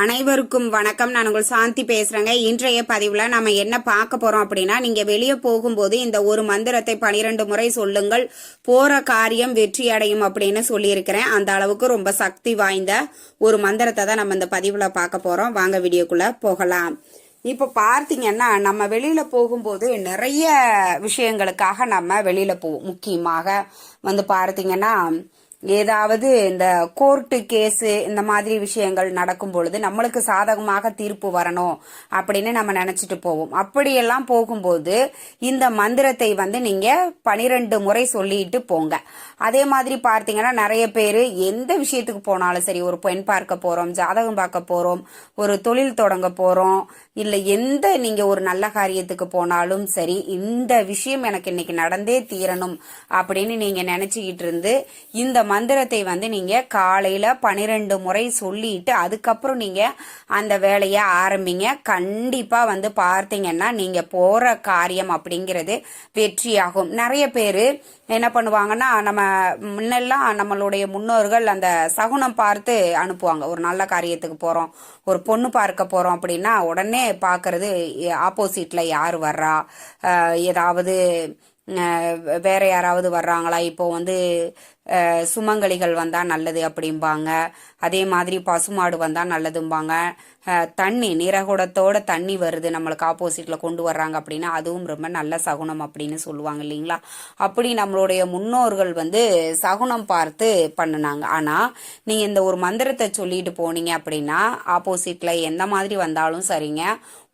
அனைவருக்கும் வணக்கம். நான் உங்கள் சாந்தி பேசுகிறேங்க இன்றைய பதிவில் நம்ம என்ன பார்க்க போகிறோம் அப்படின்னா நீங்கள் வெளியே போகும்போது இந்த ஒரு மந்திரத்தை பனிரெண்டு முறை சொல்லுங்கள். போகிற காரியம் வெற்றி அடையும் அப்படின்னு சொல்லியிருக்கிறேன். அந்த அளவுக்கு ரொம்ப சக்தி வாய்ந்த ஒரு மந்திரத்தை தான் நம்ம இந்த பதிவில் பார்க்க போகிறோம் வாங்க வீடியோக்குள்ளே போகலாம். இப்போ பார்த்தீங்கன்னா நம்ம வெளியில் போகும்போது நிறைய விஷயங்களுக்காக நம்ம வெளியில் போவோம் முக்கியமாக வந்து பார்த்தீங்கன்னா ஏதாவது இந்த கோர்ட்டு கேஸு இந்த மாதிரி விஷயங்கள் நடக்கும் பொழுது நம்மளுக்கு சாதகமாக தீர்ப்பு வரணும் அப்படின்னு நம்ம நினைச்சிட்டு போவோம். அப்படியெல்லாம் போகும்போது இந்த மந்திரத்தை வந்து நீங்க பனிரெண்டு முறை சொல்லிட்டு போங்க. அதே மாதிரி பார்த்தீங்கன்னா நிறைய பேர் எந்த விஷயத்துக்கு போனாலும் சரி ஒரு பெண் பார்க்க போறோம் ஜாதகம் பார்க்க போறோம் ஒரு தொழில் தொடங்க போறோம் இல்ல எந்த நீங்க ஒரு நல்ல காரியத்துக்கு போனாலும் சரி இந்த விஷயம் எனக்கு இன்னைக்கு நடந்தே தீரணும் அப்படின்னு நீங்க நினைச்சுக்கிட்டு இருந்து இந்த மந்திரத்தை வந்து நீங்க காலையில பனிரெண்டு முறை சொல்லிட்டு அதுக்கப்புறம் நீங்க அந்த வேலையை ஆரம்பிங்க. கண்டிப்பா வந்து பார்த்தீங்கன்னா நீங்க போற காரியம் அப்படிங்கிறது வெற்றியாகும். நிறைய பேர் என்ன பண்ணுவாங்கன்னா நம்ம முன்னெல்லாம் நம்மளுடைய முன்னோர்கள் அந்த சகுனம் பார்த்து அனுப்புவாங்க. ஒரு நல்ல காரியத்துக்கு போறோம் ஒரு பொண்ணு பார்க்க போறோம் அப்படின்னா உடனே பார்க்கறது ஆப்போசிட்ல யார் வர்றா? ஏதாவது வேற யாராவது வர்றாங்களா? இப்போ வந்து சுமங்கலிகள் வந்தால் நல்லது அப்படிம்பாங்க. அதே மாதிரி பசுமாடு வந்தால் நல்லதும்பாங்க. தண்ணி நிறகுடத்தோட தண்ணி வருது நம்மளுக்கு ஆப்போசிட்ல கொண்டு வர்றாங்க அப்படின்னா அதுவும் ரொம்ப நல்ல சகுனம் அப்படின்னு சொல்லுவாங்க இல்லைங்களா? அப்படி நம்மளுடைய முன்னோர்கள் வந்து சகுனம் பார்த்து பண்ணுனாங்க. ஆனால் நீங்கள் இந்த ஒரு மந்திரத்தை சொல்லிட்டு போனீங்க அப்படின்னா ஆப்போசிட்ல எந்த மாதிரி வந்தாலும் சரிங்க.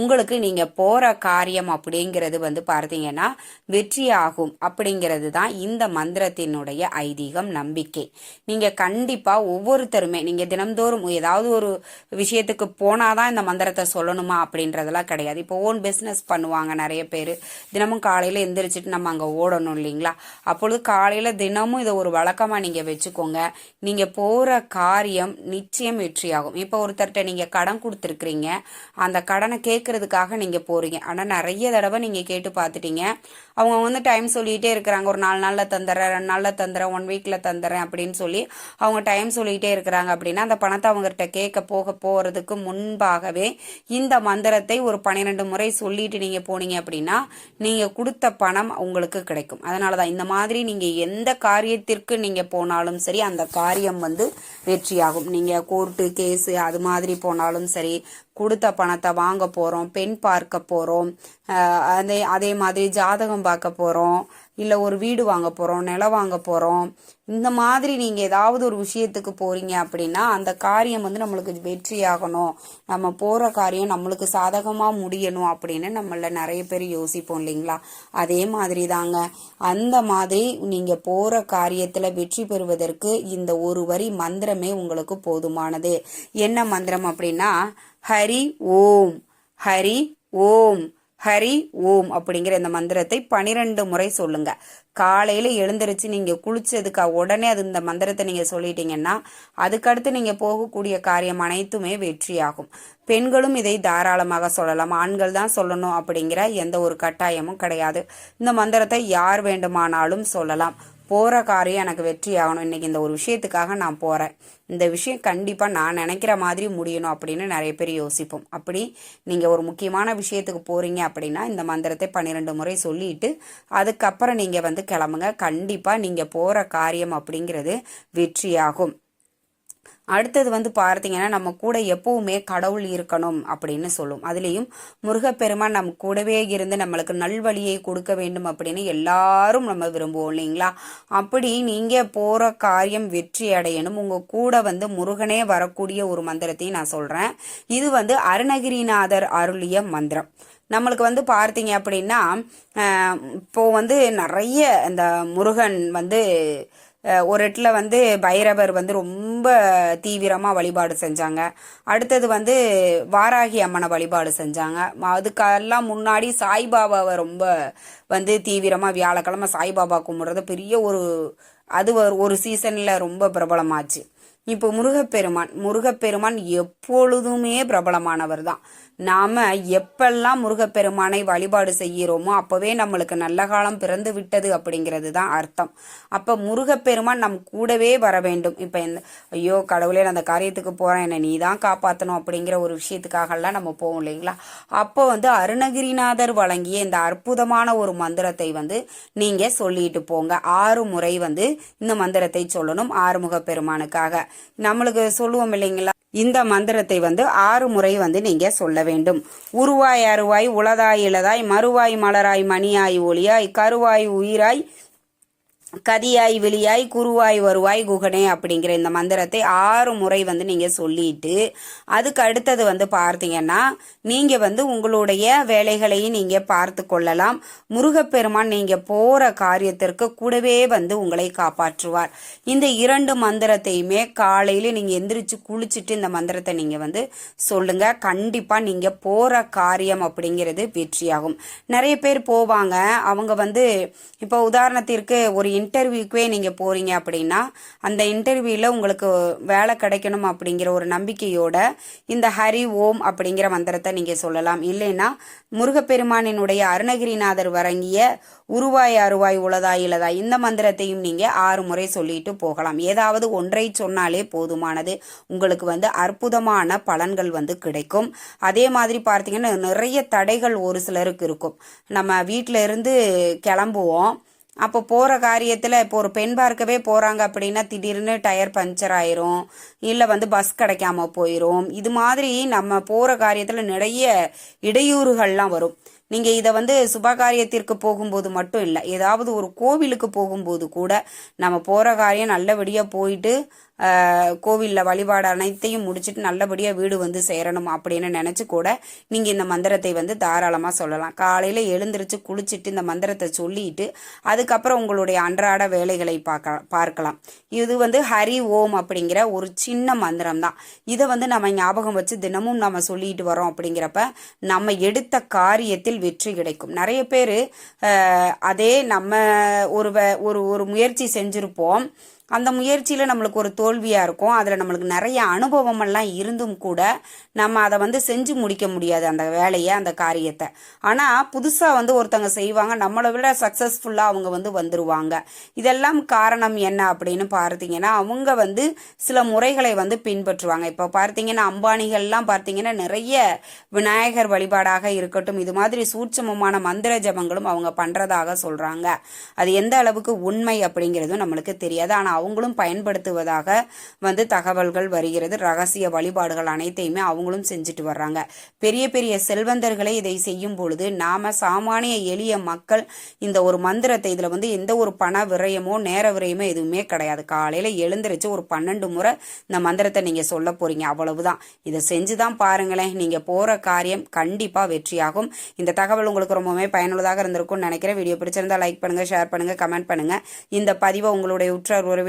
உங்களுக்கு நீங்க போற காரியம் அப்படிங்கிறது வந்து பார்த்தீங்கன்னா வெற்றி ஆகும் அப்படிங்கிறது தான் இந்த மந்திரத்தினுடைய ஐதீகம். நம்பிக்கை. நீங்க கண்டிப்பா ஒவ்வொருத்தருமே நீங்க தினம்தோறும் ஏதாவது ஒரு விஷயத்துக்கு போனாதான் இந்த மந்திரத்தை சொல்லணுமா அப்படின்றதெல்லாம் கிடையாது. இப்போ ஓன் பிஸ்னஸ் பண்ணுவாங்க நிறைய பேர். தினமும் காலையில எந்திரிச்சிட்டு நம்ம அங்க ஓடணும் இல்லைங்களா? அப்பொழுது காலையில தினமும் இதை ஒரு வழக்கமா நீங்க வச்சுக்கோங்க. நீங்க போற காரியம் நிச்சயம் வெற்றியாகும். இப்போ ஒருத்தர்கிட்ட நீங்க கடன் கொடுத்துருக்கீங்க அந்த கடனை கேட்கறதுக்காக நீங்க போறீங்க. ஆனா நிறைய தடவை நீங்க கேட்டு பார்த்துட்டீங்க. அவங்க வந்து டைம் சொல்லிட்டே இருக்கிறாங்க. ஒரு நாலு நாள்ல தந்துடுறேன் ரெண்டு நாள்ல தந்துடுறேன் ஒன் வீட்டில் தந்துடுறேன் அப்படின்னு சொல்லி அவங்க டைம் சொல்லிகிட்டே இருக்கிறாங்க அப்படின்னா அந்த பணத்தை அவங்ககிட்ட கேட்க போக போகிறதுக்கு முன்பாகவே இந்த மந்திரத்தை ஒரு பன்னிரெண்டு முறை சொல்லிட்டு நீங்கள் போனீங்க அப்படின்னா நீங்கள் கொடுத்த பணம் உங்களுக்கு கிடைக்கும். அதனாலதான் இந்த மாதிரி நீங்கள் எந்த காரியத்திற்கு நீங்கள் போனாலும் சரி அந்த காரியம் வந்து வெற்றியாகும். நீங்கள் கோர்ட்டு கேஸு அது மாதிரி போனாலும் சரி கொடுத்த பணத்தை வாங்க போகிறோம் பெண் பார்க்க போகிறோம் அதே அதே மாதிரி ஜாதகம் பார்க்க போகிறோம் இல்லை ஒரு வீடு வாங்க போகிறோம் நிலம் வாங்க போகிறோம் இந்த மாதிரி நீங்கள் ஏதாவது ஒரு விஷயத்துக்கு போகிறீங்க அப்படின்னா அந்த காரியம் வந்து நம்மளுக்கு வெற்றியாகணும். நம்ம போகிற காரியம் நம்மளுக்கு சாதகமாக முடியணும் அப்படின்னு நம்மள நிறைய பேர் யோசிப்போம் இல்லைங்களா? அதே மாதிரி தாங்க அந்த மாதிரி நீங்கள் போகிற காரியத்தில் வெற்றி பெறுவதற்கு இந்த ஒரு வரி மந்திரமே உங்களுக்கு போதுமானது. என்ன மந்திரம் அப்படின்னா ஹரி ஓம் ஹரி ஓம். ஹரி ஓம் அப்படிங்கிற இந்த மந்திரத்தை பனிரெண்டு முறை சொல்லுங்க. காலையில எழுந்திருச்சு நீங்க குளிச்சதுக்கா உடனே அது இந்த மந்திரத்தை நீங்க சொல்லிட்டீங்கன்னா அதுக்கடுத்து நீங்க போகக்கூடிய காரியம் அனைத்துமே வெற்றியாகும். பெண்களும் இதை தாராளமாக சொல்லலாம். ஆண்கள் தான் சொல்லணும் அப்படிங்கிற எந்த ஒரு கட்டாயமும் கிடையாது. இந்த மந்திரத்தை யார் வேண்டுமானாலும் சொல்லலாம். போகிற காரியம் எனக்கு வெற்றி ஆகணும். இன்னைக்கு இந்த ஒரு விஷயத்துக்காக நான் போகிறேன் இந்த விஷயம் கண்டிப்பாக நான் நினைக்கிற மாதிரி முடியணும் அப்படின்னு நிறைய பேர் யோசிப்போம். அப்படி நீங்கள் ஒரு முக்கியமான விஷயத்துக்கு போகிறீங்க அப்படின்னா இந்த மந்திரத்தை பன்னிரெண்டு முறை சொல்லிட்டு அதுக்கப்புறம் நீங்கள் வந்து கிளம்புங்க. கண்டிப்பாக நீங்கள் போகிற காரியம் அப்படிங்கிறது வெற்றியாகும். அடுத்தது வந்து பார்த்தீங்கன்னா நம்ம கூட எப்பவுமே கடவுள் இருக்கணும் அப்படின்னு சொல்லும். அதுலேயும் முருகப்பெருமான் நம்ம கூடவே இருந்து நம்மளுக்கு நல்வழியை கொடுக்க வேண்டும் அப்படின்னு எல்லாரும் நம்ம விரும்புவோம் இல்லைங்களா? அப்படி நீங்க போற காரியம் வெற்றி அடையணும். உங்க கூட வந்து முருகனே வரக்கூடிய ஒரு மந்திரத்தையும் நான் சொல்றேன். இது வந்து அருணகிரிநாதர் அருளிய மந்திரம். நம்மளுக்கு வந்து பார்த்தீங்க அப்படின்னா அஹ், இப்போ வந்து நிறைய இந்த முருகன் வந்து ஒரு இடத்துல வந்து பைரவர் வந்து ரொம்ப தீவிரமாக வழிபாடு செஞ்சாங்க. அடுத்தது வந்து வாராகி அம்மனை வழிபாடு செஞ்சாங்க. அதுக்கெல்லாம் முன்னாடி சாய்பாபாவை ரொம்ப வந்து தீவிரமாக வியாழக்கிழமை சாய்பாபா கும்பிட்றது பெரிய ஒரு அது ஒரு ஒரு சீசனில் ரொம்ப பிரபலமாச்சு. இப்போ முருகப்பெருமான் முருகப்பெருமான் எப்பொழுதுமே பிரபலமானவர் தான். நாம எப்பெல்லாம் முருகப்பெருமானை வழிபாடு செய்கிறோமோ அப்பவே நம்மளுக்கு நல்ல காலம் பிறந்து விட்டது அப்படிங்கிறது தான் அர்த்தம். அப்ப முருகப்பெருமான் நம் கூடவே வர வேண்டும். இப்ப இந்த ஐயோ கடவுளே நான் அந்த காரியத்துக்கு போறேன் என்னை நீ தான் காப்பாற்றணும் அப்படிங்கிற ஒரு விஷயத்துக்காகலாம் நம்ம போவோம் இல்லைங்களா? அப்போ வந்து அருணகிரிநாதர் வழங்கிய இந்த அற்புதமான ஒரு மந்திரத்தை வந்து நீங்க சொல்லிட்டு போங்க. ஆறு முறை வந்து இந்த மந்திரத்தை சொல்லணும் ஆறுமுக பெருமானுக்காக. நம்மளுக்கு சொல்லுவோம் இல்லைங்களா? இந்த மந்திரத்தை வந்து ஆறு முறை வந்து நீங்க சொல்ல வேண்டும். உருவாய் அருவாய் உளதாய் இளதாய் மறுவாய் மலராய் மணியாய் ஒளியாய் கருவாய் உயிராய் கதியாய் வெளியாய் குருவாய் வருவாய் குகனே அப்படிங்கிற இந்த மந்திரத்தை ஆறு முறை வந்து நீங்கள் சொல்லிட்டு அதுக்கு அடுத்தது வந்து பார்த்தீங்கன்னா நீங்கள் வந்து உங்களுடைய வேலைகளையும் நீங்கள் பார்த்து கொள்ளலாம். முருகப்பெருமான் நீங்கள் போகிற காரியத்திற்கு கூடவே வந்து உங்களை காப்பாற்றுவார். இந்த இரண்டு மந்திரத்தையுமே காலையில் நீங்கள் எந்திரிச்சு குளிச்சுட்டு இந்த மந்திரத்தை நீங்கள் வந்து சொல்லுங்க. கண்டிப்பாக நீங்கள் போகிற காரியம் அப்படிங்கிறது வெற்றியாகும். நிறைய பேர் போவாங்க. அவங்க வந்து இப்போ உதாரணத்திற்கு ஒரு இன்டர்வியூக்கே நீங்கள் போகிறீங்க அப்படின்னா அந்த இன்டர்வியூவில் உங்களுக்கு வேலை கிடைக்கணும் அப்படிங்கிற ஒரு நம்பிக்கையோட இந்த ஹரி ஓம் அப்படிங்கிற மந்திரத்தை நீங்கள் சொல்லலாம். இல்லைன்னா முருகப்பெருமானினுடைய அருணகிரிநாதர் வரங்கிய உருவாய் அருவாய் உளதாய் இளதாய் இந்த மந்திரத்தையும் நீங்கள் ஆறு முறை சொல்லிட்டு போகலாம். ஏதாவது ஒன்றை சொன்னாலே போதுமானது. உங்களுக்கு வந்து அற்புதமான பலன்கள் வந்து கிடைக்கும். அதே மாதிரி பார்த்தீங்கன்னா நிறைய தடைகள் ஒரு சிலருக்கு இருக்கும். நம்ம வீட்டில் இருந்து கிளம்புவோம். அப்போ போகிற காரியத்தில் இப்போ ஒரு பெண் பார்க்கவே போகிறாங்க அப்படின்னா திடீர்னு டயர் பஞ்சர் ஆயிரும். இல்லை வந்து பஸ் கிடைக்காம போயிடும் இது மாதிரி நம்ம போகிற காரியத்தில் நிறைய இடையூறுகள்லாம் வரும். நீங்கள் இதை வந்து சுபகாரியத்திற்கு போகும்போது மட்டும் இல்லை ஏதாவது ஒரு கோவிலுக்கு போகும்போது கூட நம்ம போகிற காரியம் நல்லபடியாக போயிட்டு கோவிலில் வழிபாடு அனைத்தையும் முடிச்சுட்டு நல்லபடியாக வீடு வந்து சேரணும் அப்படின்னு நினச்சி கூட நீங்கள் இந்த மந்திரத்தை வந்து தாராளமாக சொல்லலாம். காலையில் எழுந்திரிச்சு குளிச்சுட்டு இந்த மந்திரத்தை சொல்லிட்டு அதுக்கப்புறம் உங்களுடைய அன்றாட வேலைகளை பார்க்க பார்க்கலாம். இது வந்து ஹரி ஓம் அப்படிங்கிற ஒரு சின்ன மந்திரம் தான். இதை வந்து நம்ம ஞாபகம் வச்சு தினமும் நம்ம சொல்லிட்டு வரோம் அப்படிங்கிறப்ப நம்ம எடுத்த காரியத்தில் வெற்றி கிடைக்கும். நிறைய பேர் அதே நம்ம ஒரு ஒரு ஒரு முயற்சி செஞ்சுருப்போம். அந்த முயற்சியில் நம்மளுக்கு ஒரு தோல்வியாக இருக்கும். அதில் நம்மளுக்கு நிறைய அனுபவமெல்லாம் இருந்தும் கூட நம்ம அதை வந்து செஞ்சு முடிக்க முடியாது அந்த வேலையை அந்த காரியத்தை. ஆனால் புதுசாக வந்து ஒருத்தவங்க செய்வாங்க. நம்மளை விட சக்ஸஸ்ஃபுல்லாக அவங்க வந்து வந்துருவாங்க. இதெல்லாம் காரணம் என்ன அப்படின்னு பார்த்தீங்கன்னா அவங்க வந்து சில முறைகளை வந்து பின்பற்றுவாங்க. இப்போ பார்த்தீங்கன்னா அம்பானிகள்லாம் பார்த்தீங்கன்னா நிறைய விநாயகர் வழிபாடாக இருக்கட்டும் இது மாதிரி சூட்சமமான மந்திர ஜபங்களும் அவங்க பண்ணுறதாக சொல்கிறாங்க அது எந்த அளவுக்கு உண்மை அப்படிங்கிறதும் நம்மளுக்கு தெரியாது. ஆனால் அவங்களும் பயன்படுத்துவதாக வந்து தகவல்கள் வருகிறது. ரகசிய வழிபாடுகள் அனைத்தையுமே அவங்களும் செஞ்சுட்டு வர்றாங்க. பெரிய பெரிய செல்வந்தர்களை இதை செய்யும் பொழுது நாம சாமானிய எளிய மக்கள் இந்த ஒரு மந்திரத்தை இதுல வந்து எந்த ஒரு பண விரயமோ நேர விரயமோ எதுவுமே கிடையாது. காலையில எழுந்திரிச்சு ஒரு பன்னெண்டு முறை இந்த மந்திரத்தை நீங்க சொல்ல போறீங்க. அவ்வளவுதான். இதை செஞ்சுதான் பாருங்களேன். நீங்க போற காரியம் கண்டிப்பா வெற்றியாகும். இந்த தகவல் உங்களுக்கு ரொம்பவே பயனுள்ளதாக இருந்திருக்கும்னு நினைக்கிறேன். வீடியோ பிடிச்சிருந்தா லைக் பண்ணுங்க ஷேர் பண்ணுங்க கமெண்ட் பண்ணுங்க. இந்த பதிவை உங்களுடைய உற்றார்